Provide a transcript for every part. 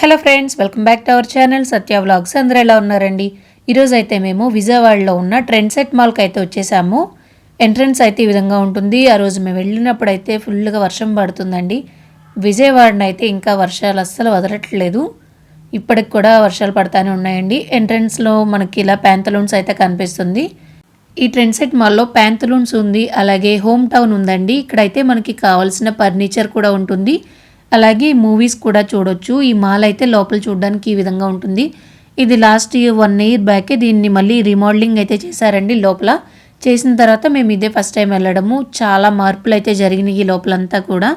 Hello friends welcome back to our channel. Satya vlogs అందరూ ఎలా ఉన్నారండి? ఈరోజు అయితే మేము విజయవాడలో ఉన్న ట్రెండ్ సెట్ మాల్కి అయితే వచ్చేసాము. ఎంట్రన్స్ అయితే ఈ విధంగా ఉంటుంది. ఆ రోజు మేము వెళ్ళినప్పుడు అయితే ఫుల్గా వర్షం పడుతుందండి. విజయవాడనైతే అయితే ఇంకా వర్షాలు అస్సలు వదలట్లేదు. ఇప్పటికి కూడా వర్షాలు పడతానే ఉన్నాయండి. ఎంట్రన్స్లో మనకి ఇలా ప్యాంతలూన్స్ అయితే కనిపిస్తుంది. ఈ ట్రెండ్ సెట్ మాల్లో ప్యాంతలూన్స్ ఉంది అలాగే హోమ్ టౌన్ ఉందండి. ఇక్కడైతే మనకి కావాల్సిన ఫర్నిచర్ కూడా ఉంటుంది. అలాగే మూవీస్ కూడా చూడొచ్చు. ఈ మాల్ అయితే లోపల చూడడానికి ఈ విధంగా ఉంటుంది. ఇది లాస్ట్ వన్ ఇయర్ బ్యాకే దీన్ని మళ్ళీ రీమోడలింగ్ అయితే చేశారండి లోపల. చేసిన తర్వాత మేము ఇదే ఫస్ట్ టైం వెళ్ళడము. చాలా మార్పులు అయితే జరిగినాయి ఈ లోపలంతా కూడా.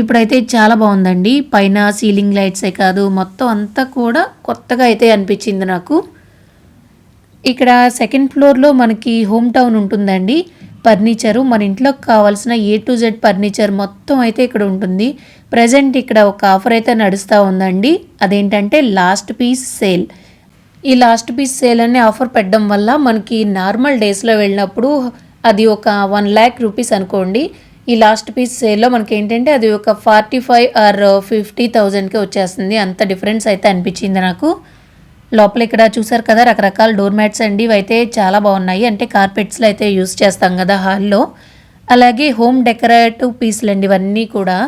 ఇప్పుడైతే చాలా బాగుందండి. పైన సీలింగ్ లైట్సే కాదు మొత్తం అంతా కూడా కొత్తగా అయితే అనిపించింది నాకు. ఇక్కడ సెకండ్ ఫ్లోర్లో మనకి హోమ్ టౌన్ ఉంటుందండి. ఫర్నిచరు. మన ఇంట్లోకి కావాల్సిన ఏ టు జెడ్ ఫర్నిచర్ మొత్తం అయితే ఇక్కడ ఉంటుంది. ప్రజెంట్ ఇక్కడ ఒక ఆఫర్ అయితే నడుస్తూ ఉందండి. అదేంటంటే లాస్ట్ పీస్ సేల్ ఈ లాస్ట్ పీస్ సేల్ అనే ఆఫర్ పెట్టడం వల్ల మనకి నార్మల్ డేస్లో వెళ్ళినప్పుడు అది ఒక వన్ ల్యాక్ రూపీస్ అనుకోండి. ఈ లాస్ట్ పీస్ సేల్లో మనకి ఏంటంటే అది ఒక ఫార్టీ ఫైవ్ ఆర్ ఫిఫ్టీ థౌజండ్కి వచ్చేస్తుంది. అంత డిఫరెన్స్ అయితే అనిపించింది నాకు. లోపల ఇక్కడ చూసారు కదా రకరకాల డోర్ మ్యాట్స్ అండి. అయితే చాలా బాగున్నాయి. అంటే కార్పెట్స్లో అయితే యూస్ చేస్తాం కదా హాల్లో. అలాగే హోమ్ డెకరేటివ్ పీసులు అండి. ఇవన్నీ కూడా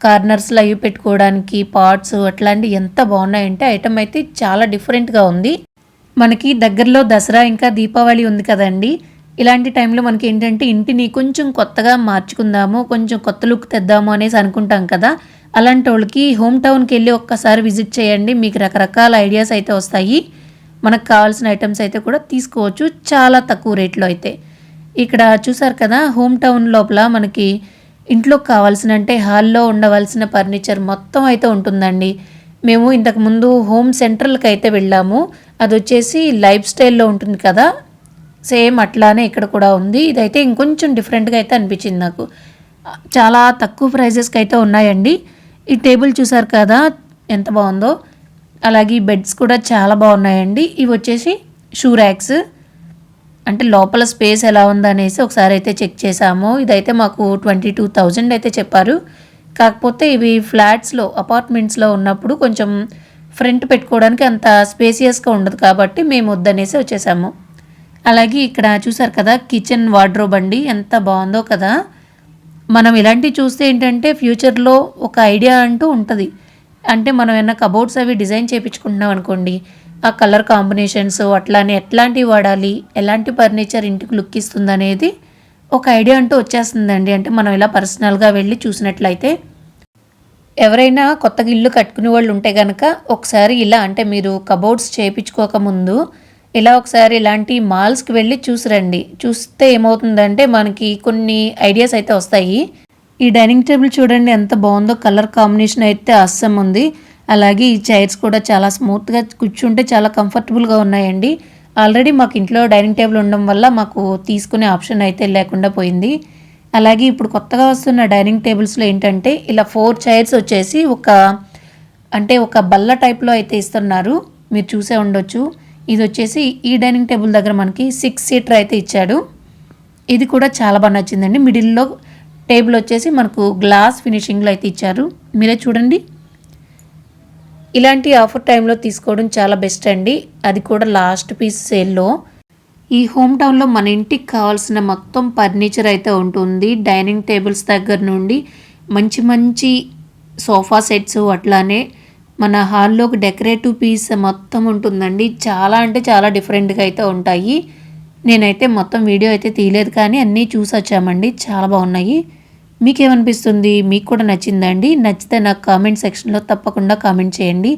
కార్నర్స్లో అవి పెట్టుకోవడానికి పాట్స్ అట్లాంటివి ఎంత బాగున్నాయంటే ఐటమ్ అయితే చాలా డిఫరెంట్గా ఉంది. మనకి దగ్గరలో దసరా ఇంకా దీపావళి ఉంది కదండి. ఇలాంటి టైంలో మనకి ఏంటంటే ఇంటిని కొంచెం కొత్తగా మార్చుకుందాము కొంచెం కొత్త లుక్ తెద్దాము అనేసి అనుకుంటాం కదా. అలాంటి వాళ్ళకి హోమ్ టౌన్కి వెళ్ళి ఒక్కసారి విజిట్ చేయండి. మీకు రకరకాల ఐడియాస్ అయితే వస్తాయి. మనకు కావాల్సిన ఐటమ్స్ అయితే కూడా తీసుకోవచ్చు. చాలా తక్కువ రేట్లో అయితే. ఇక్కడ చూసారు కదా హోమ్ టౌన్ లోపల మనకి ఇంట్లో కావాల్సిన అంటే హాల్లో ఉండవలసిన ఫర్నిచర్ మొత్తం అయితే ఉంటుందండి. మేము ఇంతకుముందు హోమ్ సెంట్రల్కి అయితే వెళ్ళాము. అది వచ్చేసి లైఫ్ స్టైల్లో ఉంటుంది కదా. సేమ్ అట్లానే ఇక్కడ కూడా ఉంది. ఇదైతే ఇంకొంచెం డిఫరెంట్గా అయితే అనిపించింది నాకు. చాలా తక్కువ ప్రైజెస్కి అయితే ఉన్నాయండి. ఈ టేబుల్ చూసారు కదా ఎంత బాగుందో? అలాగే ఈ బెడ్స్ కూడా చాలా బాగున్నాయండి. ఇవి వచ్చేసి షూ ర్యాక్స్. అంటే లోపల స్పేస్ ఎలా ఉందనేసి ఒకసారి అయితే చెక్ చేసాము ఇదైతే మాకు ట్వంటీ టూ థౌజండ్ అయితే చెప్పారు. కాకపోతే ఇవి ఫ్లాట్స్లో అపార్ట్మెంట్స్లో ఉన్నప్పుడు కొంచెం ఫ్రంట్ పెట్టుకోవడానికి అంత స్పేసియస్గా ఉండదు కాబట్టి మేము వద్దనేసి వచ్చేసాము. అలాగే ఇక్కడ చూసారు కదా కిచెన్ వార్డ్రోబ్ అండి. ఎంత బాగుందో కదా. మనం ఇలాంటివి చూస్తే ఏంటంటే ఫ్యూచర్లో ఒక ఐడియా అంటూ ఉంటుంది. అంటే మనం ఏమైనా కబోర్డ్స్ అవి డిజైన్ చేయించుకుంటున్నాం అనుకోండి ఆ కలర్ కాంబినేషన్స్ అట్లానే ఎట్లాంటివి వాడాలి ఎలాంటి ఫర్నిచర్ ఇంటికి లుక్ ఇస్తుంది అనేది ఒక ఐడియా అంటూ వచ్చేస్తుందండి. అంటే మనం ఇలా పర్సనల్గా వెళ్ళి చూసినట్లయితే ఎవరైనా కొత్తగా ఇల్లు కట్టుకునే వాళ్ళు ఉంటే కనుక ఒకసారి ఇలా అంటే మీరు కబోర్డ్స్ చేయించుకోకముందు ఇలా ఒకసారి ఇలాంటి మాల్స్కి వెళ్ళి చూసిరండి. చూస్తే ఏమవుతుందంటే మనకి కొన్ని ఐడియాస్ అయితే వస్తాయి. ఈ డైనింగ్ టేబుల్ చూడండి ఎంత బాగుందో కలర్ కాంబినేషన్ అయితే అస్సం ఉంది. అలాగే ఈ చైర్స్ కూడా చాలా స్మూత్గా కూర్చుంటే చాలా కంఫర్టబుల్గా ఉన్నాయండి. ఆల్రెడీ మాకు ఇంట్లో డైనింగ్ టేబుల్ ఉండడం వల్ల మాకు తీసుకునే ఆప్షన్ అయితే లేకుండా పోయింది. అలాగే ఇప్పుడు కొత్తగా వస్తున్న డైనింగ్ టేబుల్స్లో ఏంటంటే ఇలా ఫోర్ చైర్స్ వచ్చేసి ఒక అంటే ఒక బల్ల టైప్లో అయితే ఇస్తున్నారు. మీరు చూసే ఉండొచ్చు. ఇది వచ్చేసి ఈ డైనింగ్ టేబుల్ దగ్గర మనకి సిక్స్ సీటర్ అయితే ఇచ్చాడు. ఇది కూడా చాలా బాగా నచ్చిందండి. మిడిల్లో టేబుల్ వచ్చేసి మనకు గ్లాస్ ఫినిషింగ్లో అయితే ఇచ్చారు. మీరే చూడండి. ఇలాంటి ఆఫర్ టైంలో తీసుకోవడం చాలా బెస్ట్ అండి. అది కూడా లాస్ట్ పీస్ సేల్లో ఈ హోమ్ టౌన్లో మన ఇంటికి కావాల్సిన మొత్తం ఫర్నిచర్ అయితే ఉంటుంది. డైనింగ్ టేబుల్స్ దగ్గర నుండి మంచి మంచి సోఫా సెట్స్ అట్లానే మన హాల్లోకి డెకరేటివ్ పీస్ మొత్తం ఉంటుందండి. చాలా అంటే చాలా డిఫరెంట్గా అయితే ఉంటాయి. నేనైతే మొత్తం వీడియో అయితే తీయలేదు కానీ అన్నీ చూసి వచ్చామండి. చాలా బాగున్నాయి. మీకేమనిపిస్తుంది? మీకు కూడా నచ్చిందండి నచ్చితే నాకు కామెంట్ సెక్షన్లో తప్పకుండా కామెంట్ చేయండి.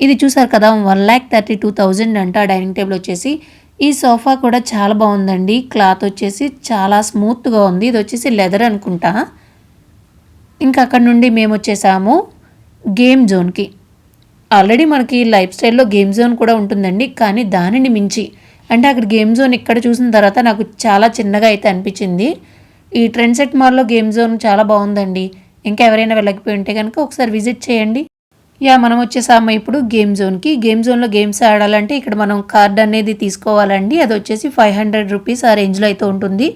ఇది చూసారు కదా one lakh thirty two thousand అంట డైనింగ్ టేబుల్ వచ్చేసి. ఈ సోఫా కూడా చాలా బాగుందండి. క్లాత్ వచ్చేసి చాలా స్మూత్గా ఉంది. ఇది వచ్చేసి లెదర్ అనుకుంటా. ఇంకా అక్కడ నుండి మేము వచ్చేసాము. గేమ్ జోన్కి. ఆల్రెడీ మనకి లైఫ్ స్టైల్లో గేమ్ జోన్ కూడా ఉంటుందండి కానీ దానిని మించి. అంటే అక్కడ గేమ్ జోన్ ఇక్కడ చూసిన తర్వాత నాకు చాలా చిన్నగా అయితే అనిపించింది. ఈ ట్రెండ్ సెట్ మాల్లో గేమ్ జోన్ చాలా బాగుందండి. ఇంకా ఎవరైనా వెళ్ళకపోయి ఉంటే కనుక ఒకసారి విజిట్ చేయండి. యా మనం వచ్చేసాము ఇప్పుడు గేమ్ జోన్కి గేమ్ జోన్లో గేమ్స్ ఆడాలంటే ఇక్కడ మనం కార్డ్ అనేది తీసుకోవాలండి. అది వచ్చేసి ఫైవ్ హండ్రెడ్ రూపీస్ ఆ రేంజ్లో అయితే ఉంటుంది.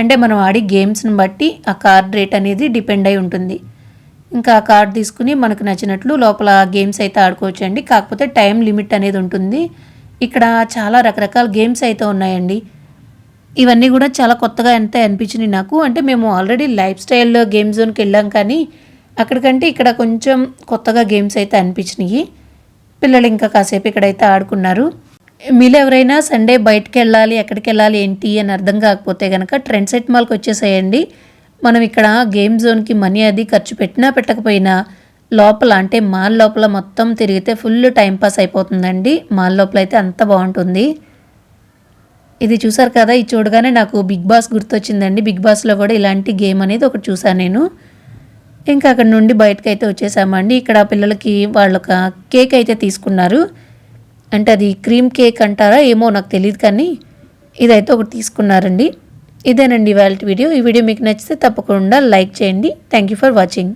అంటే మనం ఆడి గేమ్స్ని బట్టి ఆ కార్డ్ రేట్ అనేది డిపెండ్ అయి ఉంటుంది. ఇంకా కార్డ్ తీసుకుని మనకు నచ్చినట్లు లోపల గేమ్స్ అయితే ఆడుకోవచ్చు అండి కాకపోతే టైం లిమిట్ అనేది ఉంటుంది. ఇక్కడ చాలా రకరకాల గేమ్స్ అయితే ఉన్నాయండి. ఇవన్నీ కూడా చాలా కొత్తగా ఎంత అనిపించినాయి నాకు. అంటే మేము ఆల్రెడీ లైఫ్ స్టైల్ గేమ్ జోన్కి వెళ్ళాం కానీ అక్కడికంటే ఇక్కడ కొంచెం కొత్తగా గేమ్స్ అయితే అనిపించినాయి. పిల్లలు ఇంకా కాసేపు ఇక్కడైతే ఆడుకున్నారు. మీరు ఎవరైనా సండే బయటకు వెళ్ళాలి ఎక్కడికి వెళ్ళాలి ఏంటి అని అర్థం కాకపోతే కనుక ట్రెండ్ సెట్ మాల్కి వచ్చేసేయండి. మనం ఇక్కడ గేమ్ జోన్కి మనీ అది ఖర్చు పెట్టినా పెట్టకపోయినా లోపల అంటే మాల్ లోపల మొత్తం తిరిగితే ఫుల్ టైంపాస్ అయిపోతుందండి. మాల్ లోపల అయితే అంత బాగుంటుంది. ఇది చూసారు కదా ఇది చూడగానే నాకు బిగ్ బాస్ గుర్తొచ్చిందండి. బిగ్ బాస్లో కూడా ఇలాంటి గేమ్ అనేది ఒకటి చూసాను నేను. ఇంకా అక్కడ నుండి బయటకు అయితే వచ్చేసామండి. ఇక్కడ పిల్లలకి వాళ్ళు ఒక కేక్ అయితే తీసుకున్నారు. అంటే అది క్రీమ్ కేక్ అంటారా ఏమో నాకు తెలియదు కానీ ఇదైతే ఒకటి తీసుకున్నారండి. ఇదేనండి వాళ్ళ వీడియో. ఈ వీడియో మీకు నచ్చితే తప్పకుండా లైక్ చేయండి. Thank you for watching